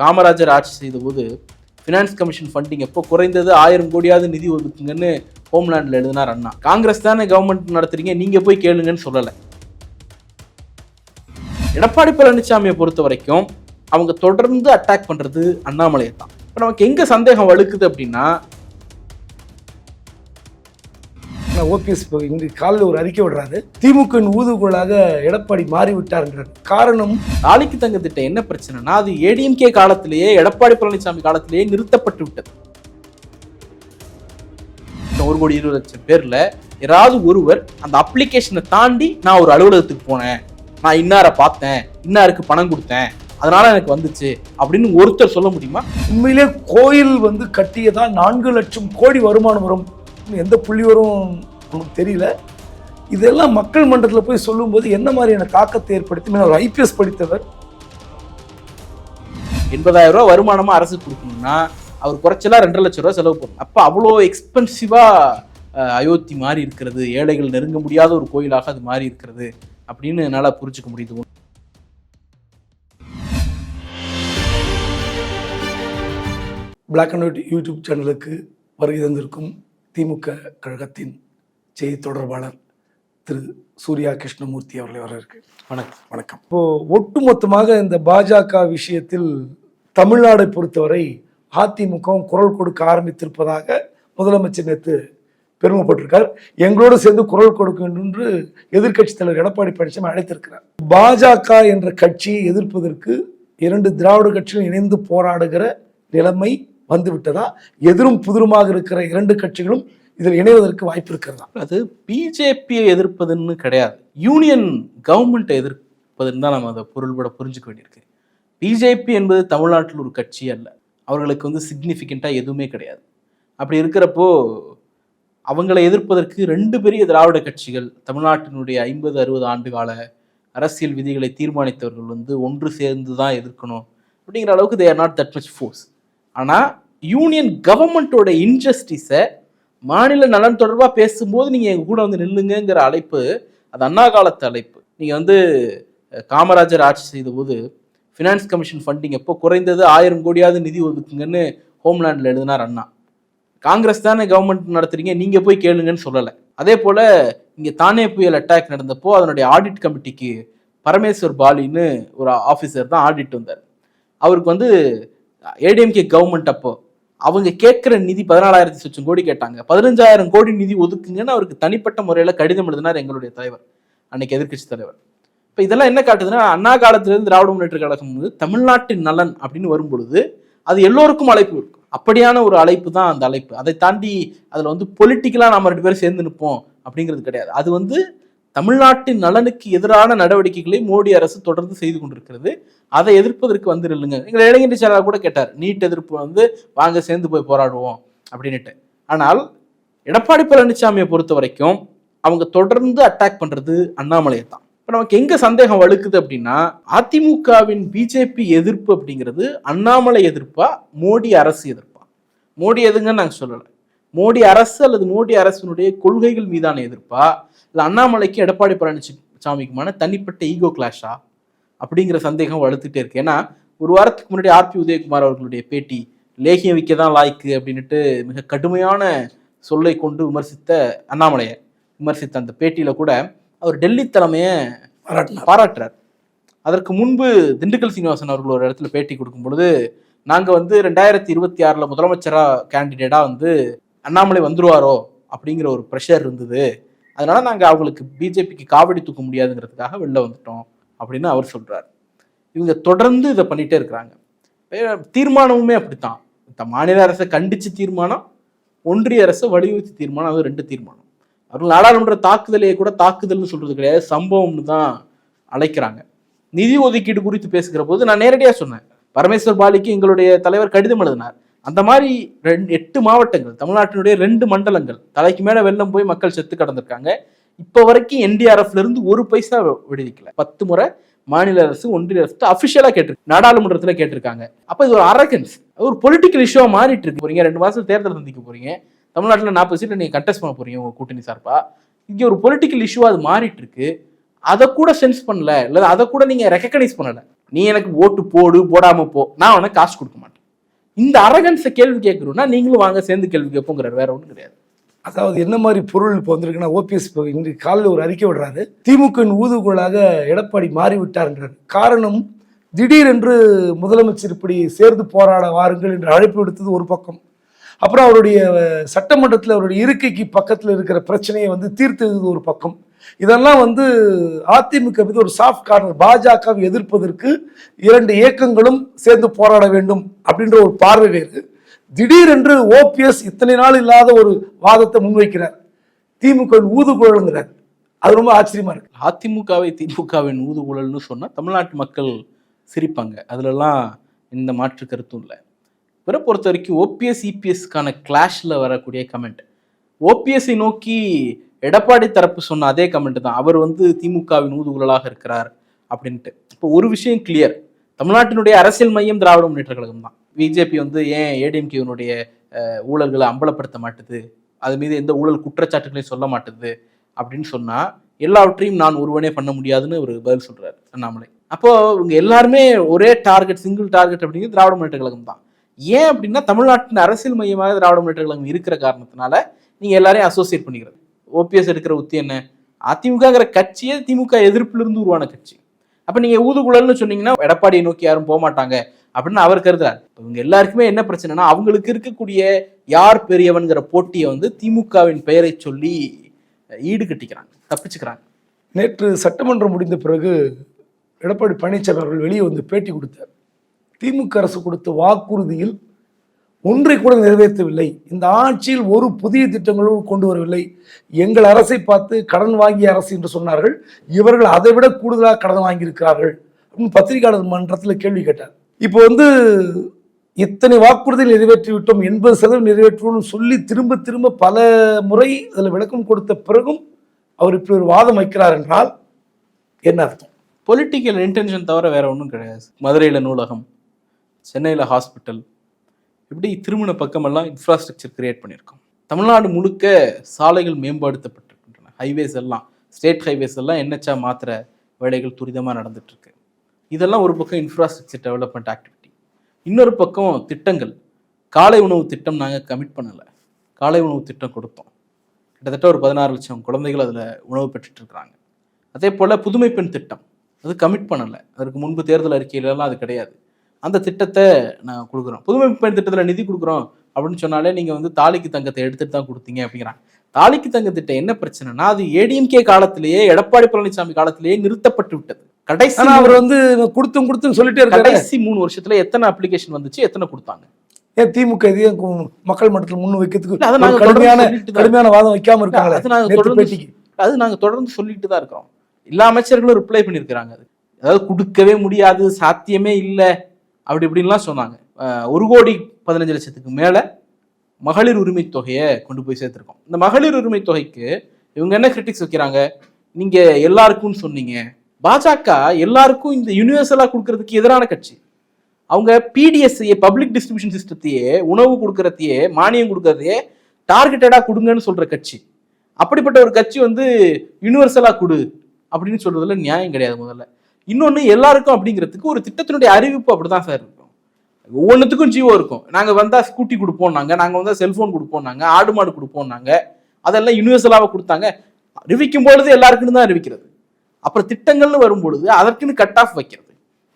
காமராஜர் ஆட்சி செய்தபோது finance commission funding எப்போ குறைந்தது ஆயிரம் கோடியாவது நிதி ஒதுக்குங்கன்னு ஹோம்லேண்டில் எழுதினார் அண்ணா. காங்கிரஸ் தானே கவர்மெண்ட் நடத்துறீங்க நீங்கள் போய் கேளுங்கன்னு சொல்லலை. எடப்பாடி பழனிசாமியை பொறுத்த வரைக்கும் அவங்க தொடர்ந்து அட்டாக் பண்ணுறது அண்ணாமலையை தான் இப்போ நமக்கு எங்கே சந்தேகம் வலுக்குது அப்படின்னா ஓபிஎஸ் இன்று காலையில் ஒரு அறிக்கை விடுறாரு. திமுக ஊதுகுழலாக எடப்பாடி மாறிவிட்டார்ன்றார் காரணம்? தாலிக்கு தங்க திட்டம் என்ன பிரச்சனைனா அது ஏடிஎம்கே காலத்திலேயே எடப்பாடி பழனிசாமி காலத்திலேயே நிறுத்தப்பட்டு விட்டது. ஒரு கோடி இருபது லட்சம் பேர்ல யாராவது ஒருவர் அந்த அப்ளிகேஷனை தாண்டி நான் ஒரு அலுவலகத்துக்கு போனேன். நான் இன்னாரை பார்த்தேன் இன்னாருக்கு பணம் கொடுத்தேன் அதனால எனக்கு வந்துச்சு அப்படின்னு ஒருத்தர் சொல்ல முடியுமா? உண்மையிலே கோயில் வந்து கட்டியதா நான்கு லட்சம் கோடி வருமானம் வரும். எந்த புள்ளி வரும் நமக்கு தெரியல? இதெல்லாம் மக்கள் மன்றத்தில் போய் சொல்லும்போது என்ன மாதிரியான தாக்கத்தை ஏற்படுத்தி ஒரு ஐபிஎஸ் படித்தவர். எண்பதாயிரம் ரூபாய் வருமானமா அரசு கொடுக்கணும்னா அவர் குறைச்சலா ரெண்டரை லட்சம் ரூபாய் செலவு பண்ணும் அப்ப அவ்வளோ எக்ஸ்பென்சிவா அஹ், அயோத்தி மாறி இருக்கிறது ஏழைகள் நெருங்க முடியாத ஒரு கோயிலாக அது மாறி இருக்கிறது அப்படின்னு என்னால் புரிஞ்சுக்க முடியுது. பிளாக் அண்ட் ஒயிட் யூடியூப் சேனலுக்கு வருகை தந்திருக்கும் திமுக கழகத்தின் செய்தி தொடர்பாளர் திரு சூர்யா கிருஷ்ணமூர்த்தி அவர்களை வரவேற்கு வணக்கம். வணக்கம். இப்போ ஒட்டுமொத்தமாக இந்த பாஜக விஷயத்தில் தமிழ்நாடை பொறுத்தவரை அதிமுகவும் குரல் கொடுக்க ஆரம்பித்திருப்பதாக முதலமைச்சர் நேற்று பெருமைப்பட்டிருக்கார். எங்களோடு சேர்ந்து குரல் கொடுக்க வேண்டும் என்று எதிர்க்கட்சித் தலைவர் எடப்பாடி பழனிசாமி அழைத்திருக்கிறார். பாஜக என்ற கட்சியை எதிர்ப்பதற்கு இரண்டு திராவிட கட்சிகள் இணைந்து போராடுகிற நிலைமை வந்துவிட்டதா? எதிரும் புதிருமாக இருக்கிற இரண்டு கட்சிகளும் இதில் இணைவதற்கு வாய்ப்பு இருக்கிறதா? அது பிஜேபியை எதிர்ப்பதுன்னு கிடையாது. யூனியன் கவர்மெண்ட்டை எதிர்ப்பதுன்னு தான் நம்ம அதை பொருள்பட புரிஞ்சுக்க வேண்டியிருக்கு. பிஜேபி என்பது தமிழ்நாட்டில் ஒரு கட்சி அல்ல. அவர்களுக்கு வந்து சிக்னிஃபிகண்ட்டாக எதுவுமே கிடையாது. அப்படி இருக்கிறப்போ அவங்களை எதிர்ப்பதற்கு ரெண்டு பெரிய திராவிட கட்சிகள் தமிழ்நாட்டினுடைய ஐம்பது அறுபது ஆண்டு கால அரசியல் விதிகளை தீர்மானித்தவர்கள் வந்து ஒன்று சேர்ந்து தான் எதிர்க்கணும் அப்படிங்கிற அளவுக்கு they are not that much force ஆனால் யூனியன் கவர்மெண்ட்டோட இன்ஜஸ்டிஸை மாநில நலன் தொடர்பாக பேசும்போது நீங்கள் எங்கள் கூட வந்து நில்லுங்கிற அழைப்பு அது அண்ணா காலத்து அழைப்பு. நீங்கள் வந்து காமராஜர் ஆட்சி செய்தபோது ஃபினான்ஸ் கமிஷன் ஃபண்டிங் எப்போ குறைந்தது ஆயிரம் கோடியாவது நிதி ஒதுக்குங்கன்னு ஹோம்லேண்டில் எழுதினார் அண்ணா. காங்கிரஸ் தானே கவர்மெண்ட் நடத்துறீங்க நீங்கள் போய் கேளுங்கன்னு சொல்லலை. அதே போல் இங்கே தானே புயல் அட்டாக் நடந்தப்போ அதனுடைய ஆடிட் கமிட்டிக்கு பரமேஸ்வர் பாலின்னு ஒரு ஆஃபீஸர் தான் ஆடிட் வந்தார். அவருக்கு வந்து ஏடிஎம்கே கவர்மெண்ட் அப்போது அவங்க கேட்குற நிதி பதினாலாயிரத்தி சொச்சம் கோடி கேட்டாங்க. பதினஞ்சாயிரம் கோடி நிதி ஒதுக்குங்கன்னு அவருக்கு தனிப்பட்ட முறையில் கடிதம் எழுதினார் எங்களுடைய தலைவர் அன்னைக்கு எதிர்க்கட்சி தலைவர். இப்போ இதெல்லாம் என்ன காட்டுதுன்னா அண்ணா காலத்திலிருந்து திராவிட முன்னேற்ற கழகம் வந்து தமிழ்நாட்டின் நலன் அப்படின்னு வரும் பொழுது அது எல்லோருக்கும் அழைப்பு இருக்கும். அப்படியான ஒரு அழைப்பு தான் அந்த அழைப்பு. அதை தாண்டி அதில் வந்து பொலிட்டிக்கலாக நம்ம ரெண்டு பேரும் சேர்ந்து நிற்போம் அப்படிங்கிறது கிடையாது. அது வந்து தமிழ்நாட்டின் நலனுக்கு எதிரான நடவடிக்கைகளை மோடி அரசு தொடர்ந்து செய்து கொண்டிருக்கிறது. அதை எதிர்ப்பதற்கு வந்துருல்லுங்க. எங்கள் இளைஞர் செயலாளர் கூட கேட்டார் நீட் எதிர்ப்பு வந்து வாங்க சேர்ந்து போய் போராடுவோம் அப்படின்னுட்டு. ஆனால் எடப்பாடி பழனிசாமியை பொறுத்த வரைக்கும் அவங்க தொடர்ந்து அட்டாக் பண்ணுறது அண்ணாமலையை தான். இப்போ நமக்கு எங்கே சந்தேகம் வலுக்குது அப்படின்னா அதிமுகவின் பிஜேபி எதிர்ப்பு அப்படிங்கிறது அண்ணாமலை எதிர்ப்பா மோடி அரசு எதிர்ப்பா? மோடி எதுங்கன்னு நாங்கள் சொல்லலை. மோடி அரசு அல்லது மோடி அரசினுடைய கொள்கைகள் மீதான எதிர்ப்பா? இல்லை அண்ணாமலைக்கு எடப்பாடி பழனிசாமிக்குமான தனிப்பட்ட ஈகோ கிளாஷா? அப்படிங்கிற சந்தேகம் வலுத்துட்டே இருக்கு. ஏன்னா ஒரு வாரத்துக்கு முன்னாடி ஆர்பி உதயகுமார் அவர்களுடைய பேட்டி லேகியம் விற்க தான் லாய்க்கு அப்படின்னுட்டு மிக கடுமையான சொல்லை கொண்டு விமர்சித்த அண்ணாமலையை விமர்சித்த அந்த பேட்டியில கூட அவர் டெல்லி தலைமையை பாராட்டுறார். அதற்கு முன்பு திண்டுக்கல் சீனிவாசன் அவர்கள் ஒரு இடத்துல பேட்டி கொடுக்கும் பொழுது நாங்கள் வந்து ரெண்டாயிரத்தி இருபத்தி ஆறில் முதலமைச்சராக கேண்டிடேட்டாக வந்து அண்ணாமலை வந்துருவாரோ அப்படிங்கிற ஒரு ப்ரெஷர் இருந்தது. அதனால நாங்கள் அவங்களுக்கு பிஜேபிக்கு காவடி தூக்க முடியாதுங்கிறதுக்காக வெளில வந்துட்டோம் அப்படின்னு அவர் சொல்கிறார் இவங்க தொடர்ந்து இதை பண்ணிகிட்டே இருக்கிறாங்க. தீர்மானமுமே அப்படித்தான். இந்த மாநில அரசை கண்டித்து தீர்மானம் ஒன்றிய அரசை வலியுறுத்தி தீர்மானம் அது ரெண்டு தீர்மானம். அவர்கள் நாடாளுமன்ற தாக்குதலையே கூட தாக்குதல்னு சொல்கிறது கிடையாது சம்பவம்னு தான் அழைக்கிறாங்க. நிதி ஒதுக்கீடு குறித்து பேசுகிற போது நான் நேரடியாக சொன்னேன். பரமேஸ்வர் பாலிக்கு எங்களுடைய தலைவர் கடிதம் எழுதினார். அந்த மாதிரி ரெண்டு எட்டு மாவட்டங்கள் தமிழ்நாட்டினுடைய ரெண்டு மண்டலங்கள் தலைக்கு மேலே வெள்ளம் போய் மக்கள் செத்து கடந்திருக்காங்க. இப்போ வரைக்கும் என்டிஆர்எஃப்ல இருந்து ஒரு பைசா விடுவிக்கல. பத்து முறை மாநில அரசு ஒன்றிய அரசு அஃபிஷியலாக கேட்டிருக்கு நாடாளுமன்றத்தில் கேட்டிருக்காங்க. அப்போ இது ஒரு அரகன்ஸ் ஒரு பொலிட்டிக்கல் இஷ்யூவாக மாறிட்டு இருக்கு. போறீங்க ரெண்டு மாதத்தில் தேர்தல் சந்திக்க போறீங்க தமிழ்நாட்டில் நாற்பது சீட்டில் நீங்கள் கண்டெஸ்ட் பண்ண போறீங்க உங்க கூட்டணி சார்பா? இங்கே ஒரு பொலிட்டிக்கல் இஷ்யூவாக அது மாறிட்டு இருக்கு. அதை கூட சென்ஸ் பண்ணல இல்லை அதை கூட நீங்கள் ரெக்கக்னைஸ் பண்ணலை. நீ எனக்கு ஓட்டு போடு போடாமல் போ நான் உனக்கு காசு கொடுக்க மாட்டேன். இந்த அரகன்ஸை கேள்வி கேட்குறோம்னா நீங்களும் வாங்க சேர்ந்து கேள்வி கேட்போங்கிறார் வேற ஒன்றும் கிடையாது. அதாவது என்ன மாதிரி பொருள் இப்போ வந்திருக்குன்னா ஓபிஎஸ் இப்போ இன்று காலையில் ஒரு அறிக்கை விடுறாரு. திமுகவின் ஊதுகோளாக எடப்பாடி மாறிவிட்டார்ன்றார். காரணம் திடீரென்று முதலமைச்சர் இப்படி சேர்ந்து போராட வாருங்கள் என்று அழைப்பு விடுத்தது ஒரு பக்கம். அப்புறம் அவருடைய சட்டமன்றத்தில் அவருடைய இருக்கைக்கு பக்கத்தில் இருக்கிற பிரச்சனையை வந்து தீர்த்தது ஒரு பக்கம். இதெல்லாம் வந்து அதிமுக மீது ஒரு சாஃப்ட் கார்னர் பாஜகவை எதிர்ப்பதற்கு இரண்டு இயக்கங்களும் சேர்ந்து போராட வேண்டும் அப்படின்ற ஒரு பார்வை வேறு திடீரென்று ஓபிஎஸ் இத்தனை நாள் இல்லாத ஒரு வாதத்தை முன்வைக்கிறார். திமுக ஊதுகுழலுங்கிறார். அது ரொம்ப ஆச்சரியமா இருக்கு. அதிமுகவை திமுகவின் ஊதுகுழல்னு சொன்னா தமிழ்நாட்டு மக்கள் சிரிப்பாங்க. அதுலலாம் இந்த மாற்று கருத்தும் இல்லை. பிற பொறுத்த வரைக்கும் ஓபிஎஸ் இபிஎஸ்க்கான கிளாஷ்ல வரக்கூடிய கமெண்ட் ஓபிஎஸ்ஸை நோக்கி எடப்பாடி தரப்பு சொன்ன அதே கமெண்ட் தான். அவர் வந்து திமுகவின் ஊதுகுழலாக இருக்கிறார் அப்படின்ட்டு. இப்போ ஒரு விஷயம் கிளியர் தமிழ்நாட்டினுடைய அரசியல் மையம் திராவிட முன்னேற்ற கழகம் தான். பிஜேபி வந்து ஏன் ஏடிஎம்கேனுடைய ஊழல்களை அம்பலப்படுத்த மாட்டுது? அது மீது எந்த ஊழல் குற்றச்சாட்டுகளையும் சொல்ல மாட்டுது? அப்படின்னு சொன்னால் எல்லாவற்றையும் நான் ஒருவனே பண்ண முடியாதுன்னு ஒரு பதில் சொல்கிறார் அண்ணாமலை. அப்போ இவங்க எல்லாருமே ஒரே டார்கெட் சிங்கிள் டார்கெட் அப்படிங்கிறது திராவிட முன்னேற்ற கழகம் தான். ஏன் அப்படின்னா தமிழ்நாட்டின் அரசியல் மையமாக திராவிட முன்னேற்ற கழகம் இருக்கிற காரணத்தினால நீங்கள் எல்லாரையும் அசோசியேட் பண்ணிக்கிறது. ஓபிஎஸ் எடுக்கிற உத்தி என்ன? அதிமுகங்கிற கட்சியே திமுக எதிர்ப்பிலிருந்து உருவான கட்சி. அப்போ நீங்கள் ஊதுகுழல்னு சொன்னீங்கன்னா எடப்பாடியை நோக்கி யாரும் போக மாட்டாங்க அப்படின்னு அவர் கருதுறார். இவங்க எல்லாருக்குமே என்ன பிரச்சனைனா அவங்களுக்கு இருக்கக்கூடிய யார் பெரியவன்கிற போட்டியை வந்து திமுகவின் பெயரை சொல்லி ஈடு கட்டிக்கிறாங்க தப்பிச்சுக்கிறாங்க. நேற்று சட்டமன்றம் முடிந்த பிறகு எடப்பாடி பழனிசாமி அவர்கள் வெளியே வந்து பேட்டி கொடுத்தார். திமுக அரசு கொடுத்த வாக்குறுதியில் ஒன்றை கூட நிறைவேற்றவில்லை. இந்த ஆட்சியில் ஒரு புதிய திட்டங்களும் கொண்டு வரவில்லை எங்கள் அரசை பார்த்து கடன் வாங்கிய அரசு என்று சொன்னார்கள். இவர்கள் அதை விட கூடுதலாக கடன் வாங்கியிருக்கிறார்கள் அப்படின்னு பத்திரிகையாளர் மன்றத்தில் கேள்வி கேட்டார். இப்போ வந்து இத்தனை வாக்குறுதிகள் நிறைவேற்றிவிட்டோம் எண்பது சதவீதம் நிறைவேற்றுவோம்னு சொல்லி திரும்ப திரும்ப பல முறை அதில் விளக்கம் கொடுத்த பிறகும் அவர் இப்படி ஒரு வாதம் வைக்கிறார் என்றால் என்ன அர்த்தம்? பொலிட்டிக்கல் இன்டென்ஷன் தவிர வேற ஒன்றும் கிடையாது. மதுரையில் நூலகம் சென்னையில் ஹாஸ்பிட்டல் இப்படி திருமண பக்கமெல்லாம் இன்ஃப்ராஸ்ட்ரக்சர் கிரியேட் பண்ணியிருக்கோம்? தமிழ்நாடு முழுக்க சாலைகள் மேம்படுத்தப்பட்டிருக்கின்றன. ஹைவேஸ் எல்லாம் ஸ்டேட் ஹைவேஸ் எல்லாம் என்னச்சா மாத்திர வேலைகள் துரிதமாக நடந்துட்டுருக்கு. இதெல்லாம் ஒரு பக்கம் இன்ஃப்ராஸ்ட்ரக்சர் டெவலப்மெண்ட் ஆக்டிவிட்டி இன்னொரு பக்கம் திட்டங்கள். காலை உணவு திட்டம் நாங்கள் கமிட் பண்ணலை. காலை உணவு திட்டம் கொடுத்தோம். கிட்டத்தட்ட ஒரு பதினாறு லட்சம் குழந்தைகள் அதில் உணவு பெற்றுட்டு இருக்கிறாங்க அதே போல் புதுமை பெண் திட்டம். அது கமிட் பண்ணலை. அதற்கு முன்பு தேர்தல் அறிக்கையிலலாம் அது கிடையாது. அந்த திட்டத்தை நான் கொடுக்குறோம். புதுமை பெண் திட்டத்தில் நிதி கொடுக்குறோம் அப்படின்னு சொன்னாலே நீங்கள் வந்து தாலிக்கு தங்கத்தை எடுத்துட்டு தான் கொடுத்தீங்க அப்படிங்கிறாங்க. தாலிக்கு தங்க திட்டம் என்ன பிரச்சனைனா அது ஏடிஎம்கே காலத்திலேயே எடப்பாடி பழனிசாமி காலத்திலேயே நிறுத்தப்பட்டு விட்டது. கடைசி அவர் வந்து கொடுத்தும் கொடுத்தும் சொல்லிட்டே இருக்காரு. கடைசி மூணு வருஷத்துல எத்தனை அப்ளிகேஷன் வந்துச்சு எத்தனை கொடுத்தாங்க? ஏன் திமுக இதையும் மக்கள் மட்டத்தில் முன் வைக்கிறதுக்கு கடுமையான கடுமையான வாதம் வைக்காம இருக்காங்களே அது நாங்க தொடர்ந்து அது நாங்க தொடர்ந்து சொல்லிட்டு தான் இருக்கிறோம். எல்லா அமைச்சர்களும் ரிப்ளை பண்ணியிருக்கிறாங்க அது. அதாவது கொடுக்கவே முடியாது சாத்தியமே இல்லை. அப்படி இப்படின்லாம் சொன்னாங்க. ஒரு கோடி பதினஞ்சு லட்சத்துக்கு மேலே மகளிர் உரிமை தொகையை கொண்டு போய் சேர்த்துருக்கோம். இந்த மகளிர் உரிமை தொகைக்கு இவங்க என்ன கிரிட்டிக்ஸ் வைக்கிறாங்க? நீங்கள் எல்லாருக்கும் சொன்னீங்க. பாஜக எல்லாருக்கும் இந்த யூனிவர்சலாக கொடுக்கறதுக்கு எதிரான கட்சி. அவங்க பிடிஎஸ்ஐயே பப்ளிக் டிஸ்ட்ரிபியூஷன் சிஸ்டத்தையே உணவு கொடுக்கறதையே மானியம் கொடுக்கறதையே டார்கெட்டடாக கொடுங்கன்னு சொல்கிற கட்சி. அப்படிப்பட்ட ஒரு கட்சி வந்து யூனிவர்சலாக கொடு அப்படின்னு சொல்கிறதுல நியாயம் கிடையாது முதல்ல. இன்னொன்று எல்லாருக்கும் அப்படிங்கிறதுக்கு ஒரு திட்டத்தினுடைய அறிவிப்பு அப்படிதான் சார் இருக்கும். ஒவ்வொன்றுத்துக்கும் ஜியோ இருக்கும். நாங்கள் வந்தால் ஸ்கூட்டி கொடுப்போம் நாங்கள் வந்தால் செல்ஃபோன் செல்போன் கொடுப்போம் ஆடு மாடு கொடுப்போம்னாங்க அதெல்லாம் யூனிவர்சலாக கொடுத்தாங்க. அறிவிக்கும் பொழுது எல்லாருக்குன்னு தான் அறிவிக்கிறது. அப்புறம் திட்டங்கள்னு வரும்பொழுது அதற்குன்னு கட் ஆஃப் வைக்கிறது.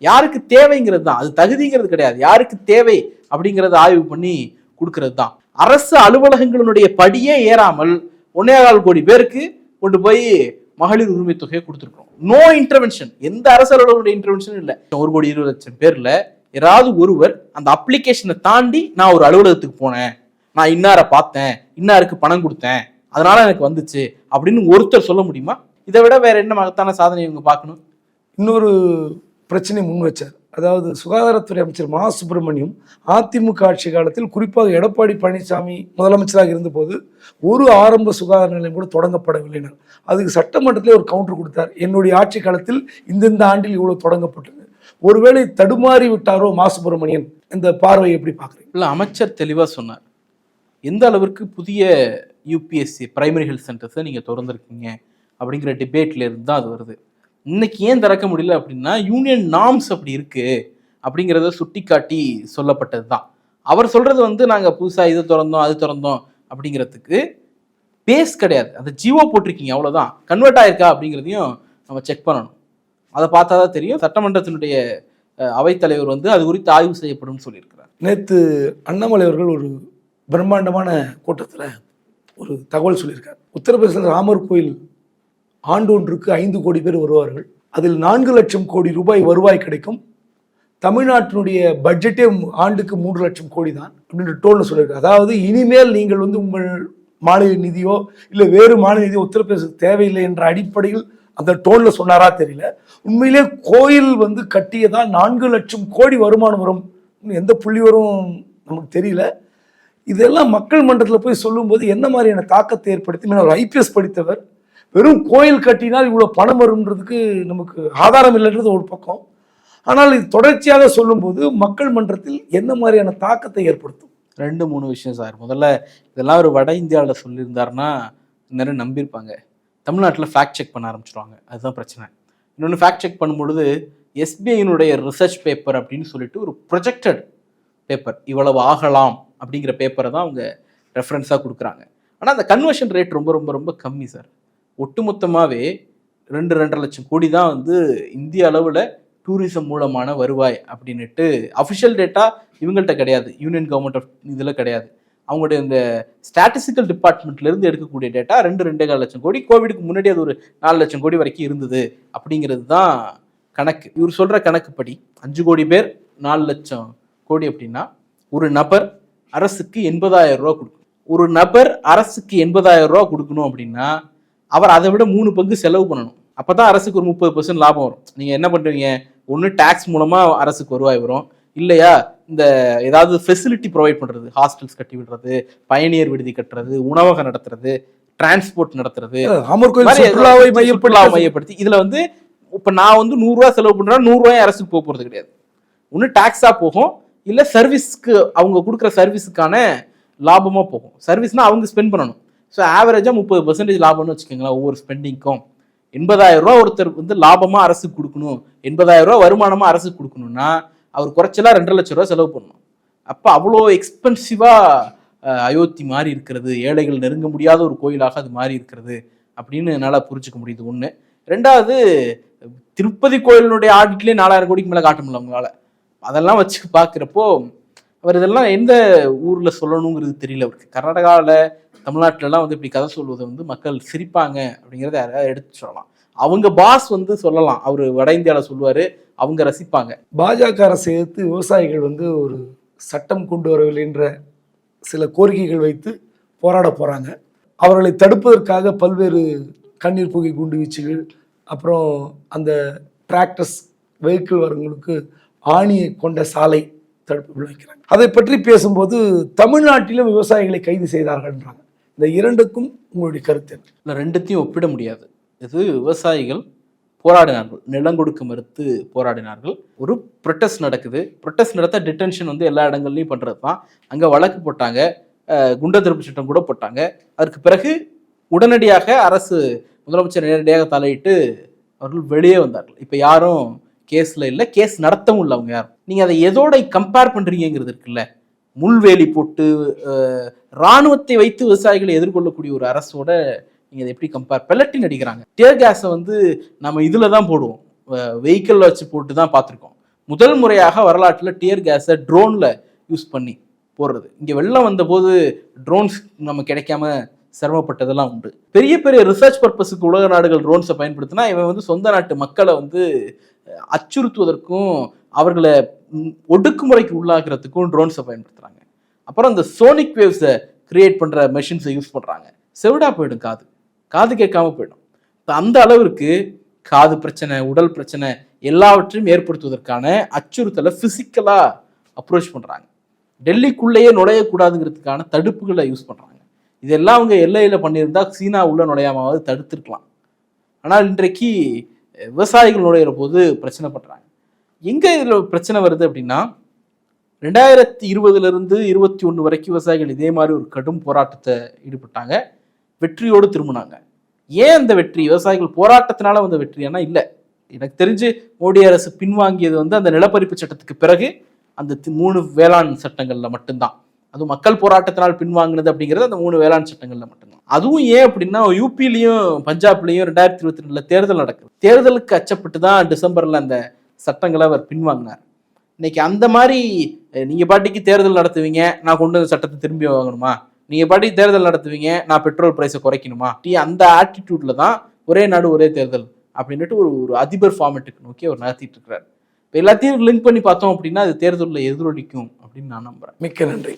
யாருக்கு தேவைங்கிறது தான். அது தகுதிங்கிறது கிடையாது. யாருக்கு தேவை அப்படிங்கிறத ஆய்வு பண்ணி கொடுக்கறது தான். அரசு அலுவலகங்களினுடைய படியே ஏறாமல் ஒன்னே கால் கோடி பேருக்கு கொண்டு போய் மகளிர் உரிமை தொகையை கொடுத்துருக்கோம் நோ இன்டர்வென்ஷன் எந்த அரசு அலுவலர்களுடைய இன்டர்வென்ஷனும் இல்லை. ஒரு கோடி இருபது லட்சம் பேர்ல யாராவது ஒருவர் அந்த அப்ளிகேஷனை தாண்டி நான் ஒரு அலுவலகத்துக்கு போனேன். நான் இன்னாரை பார்த்தேன். இன்னாருக்கு பணம் கொடுத்தேன். அதனால எனக்கு வந்துச்சு அப்படின்னு ஒருத்தர் சொல்ல முடியுமா? இதை விட வேற என்ன மகத்தான சாதனை இவங்க பார்க்கணும்? இன்னொரு பிரச்சனை முன் வச்சார். அதாவது சுகாதாரத்துறை அமைச்சர் மா சுப்பிரமணியம் அதிமுக ஆட்சி காலத்தில் குறிப்பாக எடப்பாடி பழனிசாமி முதலமைச்சராக இருந்தபோது ஒரு ஆரம்ப சுகாதார நிலையம் கூட தொடங்கப்படவில்லைனர் அதுக்கு சட்டமன்றத்தில் ஒரு கவுண்டர் கொடுத்தார். என்னுடைய ஆட்சி காலத்தில் இந்தந்த ஆண்டில் இவ்வளோ தொடங்கப்பட்டது. ஒருவேளை தடுமாறி விட்டாரோ மா சுப்பிரமணியன் இந்த பார்வை எப்படி பார்க்குறீங்க? இல்லை அமைச்சர் தெளிவாக சொன்னார். எந்த அளவிற்கு புதிய யூபிஎஸ்சி பிரைமரி ஹெல்த் சென்டர்ஸை நீங்கள் திறந்துருக்கீங்க அப்படிங்கிற டிபேட்லேருந்து தான் அது வருது. இன்னைக்கு ஏன் திறக்க முடியல அப்படின்னா யூனியன் நாம்ஸ் அப்படி இருக்கு அப்படிங்கிறத சுட்டிக்காட்டி சொல்லப்பட்டது தான் அவர் சொல்றது வந்து நாங்கள் புதுசாக இது திறந்தோம் அது திறந்தோம் அப்படிங்கிறதுக்கு பேஸ் கிடையாது. அந்த ஜியோ போட்டிருக்கீங்க அவ்வளோதான் கன்வெர்ட் ஆயிருக்கா அப்படிங்கிறதையும் நம்ம செக் பண்ணணும். அதை பார்த்தா தான் தெரியும். சட்டமன்றத்தினுடைய அவைத்தலைவர் வந்து அது குறித்து ஆய்வு செய்யப்படும் சொல்லியிருக்கிறார். நேற்று அண்ணாமலை அவர்கள் ஒரு பிரம்மாண்டமான கூட்டத்தில் ஒரு தகவல் சொல்லியிருக்கார். உத்தரப்பிரதேச ராமர் கோயில் ஆண்டொன்றுக்கு ஐந்து கோடி பேர் வருவார்கள். அதில் நான்கு லட்சம் கோடி ரூபாய் வருவாய் கிடைக்கும். தமிழ்நாட்டினுடைய பட்ஜெட்டே ஆண்டுக்கு மூன்று லட்சம் கோடி தான் அப்படின்ற டோனில் சொல்லியிருக்காரு. அதாவது இனிமேல் நீங்கள் வந்து உங்கள் மாநில நிதியோ இல்லை வேறு மாநில நிதியோ உத்தரப்பிரதேசத்துக்கு தேவையில்லை என்ற அடிப்படையில் அந்த டோனில் சொன்னாரா தெரியல. உண்மையிலே கோயில் வந்து கட்டியதான் நான்கு லட்சம் கோடி வருமானம் வரும். எந்த புள்ளி வரும் நமக்கு தெரியல. இதெல்லாம் மக்கள் மன்றத்தில் போய் சொல்லும்போது என்ன மாதிரியான தாக்கத்தை ஏற்படுத்தி ஒரு ஐபிஎஸ் படித்தவர் வெறும் கோயில் கட்டினால் இவ்வளோ பணம் வரும்ன்றதுக்கு நமக்கு ஆதாரம் இல்லைன்றது ஒரு பக்கம். ஆனால் இது தொடர்ச்சியாக சொல்லும்போது மக்கள் மன்றத்தில் என்ன மாதிரியான தாக்கத்தை ஏற்படுத்தும்? ரெண்டு மூணு விஷயம் சார். முதல்ல இதெல்லாம் ஒரு வட இந்தியாவில் சொல்லியிருந்தாருன்னா நிறைய நம்பியிருப்பாங்க. தமிழ்நாட்டில் ஃபேக்ட் செக் பண்ண ஆரம்பிச்சிருவாங்க. அதுதான் பிரச்சனை. இன்னொன்று ஃபேக்ட் செக் பண்ணும்பொழுது எஸ்பிஐனுடைய ரிசர்ச் பேப்பர் அப்படின்னு சொல்லிட்டு ஒரு ப்ரொஜெக்டட் பேப்பர் இவ்வளவு ஆகலாம் அப்படிங்கிற பேப்பரை தான் அவங்க ரெஃபரன்ஸாக கொடுக்குறாங்க. ஆனால் அந்த கன்வர்ஷன் ரேட் ரொம்ப ரொம்ப ரொம்ப கம்மி சார். ஒட்டுமொத்தமாகவே ரெண்டு ரெண்டரை லட்சம் கோடி தான் வந்து இந்திய அளவில் டூரிசம் மூலமான வருவாய் அப்படின்ட்டு அஃபிஷியல் டேட்டா இவங்கள்ட்ட கிடையாது. யூனியன் கவர்மெண்ட் ஆஃப் இதில் கிடையாது. அவங்களுடைய இந்த ஸ்டாட்டிஸ்டிக்கல் டிபார்ட்மெண்ட்லேருந்து எடுக்கக்கூடிய டேட்டா ரெண்டு ரெண்டே கால் லட்சம் கோடி. கோவிடுக்கு முன்னாடி அது ஒரு நாலு லட்சம் கோடி வரைக்கும் இருந்தது அப்படிங்கிறது தான் கணக்கு. இவர் சொல்கிற கணக்குப்படி அஞ்சு கோடி பேர் நாலு லட்சம் கோடி அப்படின்னா ஒரு நபர் அரசுக்கு எண்பதாயிரம் ரூபா கொடுக்கும் ஒரு நபர் அரசுக்கு எண்பதாயிரம் ரூபா கொடுக்கணும் அப்படின்னா அவர் அதை விட மூணு பங்கு செலவு பண்ணணும். அப்பதான் அரசுக்கு ஒரு முப்பது பர்சன்ட் லாபம் வரும். நீங்க என்ன பண்றீங்க? ஒன்று டேக்ஸ் மூலமா அரசுக்கு வருவாய் வரும். இல்லையா? இந்த ஏதாவது ஃபெசிலிட்டி ப்ரொவைட் பண்றது. ஹாஸ்டல்ஸ் கட்டி விடுறது பயணியர் விடுதி கட்டுறது உணவகம் நடத்துறது டிரான்ஸ்போர்ட் நடத்துறது. ராமர் கோயில் சுற்றுலாவை மையப்படுத்தி மையப்படுத்தி இதுல வந்து இப்ப நான் வந்து நூறு ரூபாய் செலவு பண்றேன் நூறு ரூபாய் அரசுக்கு போக போறது கிடையாது. ஒன்று டாக்ஸா போகும். இல்ல சர்வீஸ்க்கு அவங்க கொடுக்குற சர்வீஸுக்கான லாபமா போகும். சர்வீஸ்னா அவங்க ஸ்பெண்ட் பண்ணணும். ஸோ ஆவரேஜாக முப்பது பர்சன்டேஜ் லாபம்னு வச்சுக்கோங்களேன் ஒவ்வொரு ஸ்பெண்டிங்க்கும் எண்பதாயிரம் ரூபா ஒருத்தர் வந்து லாபமாக அரசுக்கு கொடுக்கணும். எண்பதாயிரம் ரூபா வருமானமாக அரசுக்கு கொடுக்கணும்னா அவர் குறைச்சலா ரெண்டரை லட்சம் ரூபா செலவு பண்ணணும். அப்போ அவ்வளோ எக்ஸ்பென்சிவாக அயோத்தி மாறி இருக்கிறது. ஏழைகள் நெருங்க முடியாத ஒரு கோயிலாக அது மாறி இருக்கிறது அப்படின்னு என்னால் புரிஞ்சுக்க முடியுது ஒன்று ரெண்டாவது திருப்பதி கோயிலினுடைய ஆடிட்லேயே நாலாயிரம் கோடிக்கு மேலே காட்ட முடியல அவங்களால அதெல்லாம் வச்சு பார்க்குறப்போ அவர் இதெல்லாம் எந்த ஊரில் சொல்லணுங்கிறது தெரியல. அவருக்கு கர்நாடகாவில் தமிழ்நாட்டிலலாம் வந்து இப்படி கதை சொல்வது வந்து மக்கள் சிரிப்பாங்க அப்படிங்கிறத யாராவது எடுத்து சொல்லலாம். அவங்க பாஸ் வந்து சொல்லலாம். அவர் வட இந்தியாவில் சொல்லுவார் அவங்க ரசிப்பாங்க. பாஜக சேர்த்து எதிர்த்து விவசாயிகள் வந்து ஒரு சட்டம் கொண்டு வரவில்லை என்ற சில கோரிக்கைகள் வைத்து போராட போகிறாங்க அவர்களை தடுப்பதற்காக பல்வேறு கண்ணீர் புகை குண்டு வீச்சுகள் அப்புறம் அந்த டிராக்டர்ஸ் வெஹிக்கிள் வரவங்களுக்கு ஆணியை கொண்ட சாலை தடுப்பு வைக்கிறாங்க. அதை பற்றி பேசும்போது தமிழ்நாட்டிலும் விவசாயிகளை கைது செய்தார்கள்ன்றாங்க. இந்த இரண்டுக்கும் உங்களுடைய கருத்து என்ன? இல்லை ரெண்டுத்தையும் ஒப்பிட முடியாது. இது விவசாயிகள் போராடினார்கள். நிலம் கொடுக்க மறுத்து போராடினார்கள். ஒரு ப்ரொட்டஸ்ட் நடக்குது. ப்ரொட்டஸ்ட் நடத்த டிடென்ஷன் வந்து எல்லா இடங்கள்லையும் பண்ணுறது தான். அங்கே வழக்கு போட்டாங்க. குண்ட திருப்பு சட்டம் கூட போட்டாங்க. அதற்கு பிறகு உடனடியாக அரசு முதலமைச்சர் நேரடியாக தலையிட்டு அவர்கள் வெளியே வந்தார்கள். இப்போ யாரும் கேஸில் இல்லை. கேஸ் நடத்தவும் இல்லை அவங்க யாரும். நீங்கள் அதை எதோட கம்பேர் பண்ணுறீங்கிறது இருக்குல்ல. முள்வேலி போட்டு இராணுவத்தை ராணுவத்தை வைத்து விவசாயிகளை எதிர்கொள்ளக்கூடிய ஒரு அரசோட நீங்கள் எப்படி கம்பேர் பெலட்டின் அடிக்கிறாங்க. டியர் கேஸை வந்து நம்ம இதில் தான் போடுவோம். வெஹிக்கிள் வச்சு போட்டு தான் பார்த்துருக்கோம். முதல் முறையாக வரலாற்றில் டியர் கேஸை ட்ரோனில் யூஸ் பண்ணி போடுறது. இங்கே வெள்ளம் வந்தபோது ட்ரோன்ஸ் நம்ம கிடைக்காம சிரமப்பட்டதெல்லாம் உண்டு. பெரிய பெரிய ரிசர்ச் பர்பஸுக்கு உலக நாடுகள் ட்ரோன்ஸை பயன்படுத்தினா இவன் வந்து சொந்த நாட்டு மக்களை வந்து அச்சுறுத்துவதற்கும் அவர்களை ஒடுக்குமுறைக்கு உள்ளாகிறதுக்கும் ட்ரோன்ஸை பயன்படுத்துறாங்க. அப்புறம் இந்த சோனிக் வேவ்ஸை கிரியேட் பண்ற மெஷின்ஸை யூஸ் பண்றாங்க. செவிடா போயிடும் காது. காது கேட்காம போயிடும். இப்போ அந்த அளவிற்கு காது பிரச்சனை உடல் பிரச்சனை எல்லாவற்றையும் ஏற்படுத்துவதற்கான அச்சுறுத்தலை பிசிக்கலா அப்ரோச் பண்றாங்க. டெல்லிக்குள்ளேயே நுழையக்கூடாதுங்கிறதுக்கான தடுப்புகளை யூஸ் பண்றாங்க. இதெல்லாம் அவங்க எல்லையில பண்ணியிருந்தா சீனா உள்ள நுழையாமாவது தடுத்துருக்கலாம். ஆனால் இன்றைக்கு விவசாயிகள் நுழையிற போது பிரச்சனை பண்றாங்க. எங்கே இதில் பிரச்சனை வருது அப்படின்னா ரெண்டாயிரத்தி இருபதுலேருந்து இருபத்தி ஒன்று வரைக்கும் விவசாயிகள் இதே மாதிரி ஒரு கடும் போராட்டத்தை ஈடுபட்டாங்க. வெற்றியோடு திரும்பினாங்க. ஏன் அந்த வெற்றி? விவசாயிகள் போராட்டத்தினால வந்த வெற்றியானா இல்லை. எனக்கு தெரிஞ்சு மோடி அரசு பின்வாங்கியது வந்து அந்த நிலப்பரிப்பு சட்டத்துக்கு பிறகு அந்த தி- மூணு வேளாண் சட்டங்களில் மட்டும்தான். அதுவும் மக்கள் போராட்டத்தினால் பின்வாங்கினது அப்படிங்கிறது அந்த மூணு வேளாண் சட்டங்களில் மட்டும்தான். அதுவும் ஏன் அப்படின்னா யூபிலையும் பஞ்சாப்லேயும் ரெண்டாயிரத்தி இருபத்தி ரெண்டுல தேர்தல் நடக்குது. தேர்தலுக்கு அச்சப்பட்டு தான் டிசம்பரில் அந்த சட்டங்களை அவர் பின்வாங்கினார். இன்னைக்கு அந்த மாதிரி நீங்கள் பாட்டிக்கு தேர்தல் நடத்துவீங்க நான் கொண்டு வந்த சட்டத்தை திரும்பி வாங்கணுமா? நீங்கள் பாட்டிக்கு தேர்தல் நடத்துவீங்க நான் பெட்ரோல் பிரைஸை குறைக்கணுமா? டி- அந்த ஆட்டிடியூட்டில் தான் ஒரே நாடு ஒரே தேர்தல் அப்படின்ட்டு ஒரு ஒரு அதிபர் ஃபார்மேட்டுக்கு நோக்கி அவர் நடத்திட்டு இருக்கிறார் இப்போ எல்லாத்தையும் லிங்க் பண்ணி பார்த்தோம் அப்படின்னா அது தேர்தலில் எதிரொலிக்கும் அப்படின்னு நான் நம்புகிறேன் மிக்க நன்றி.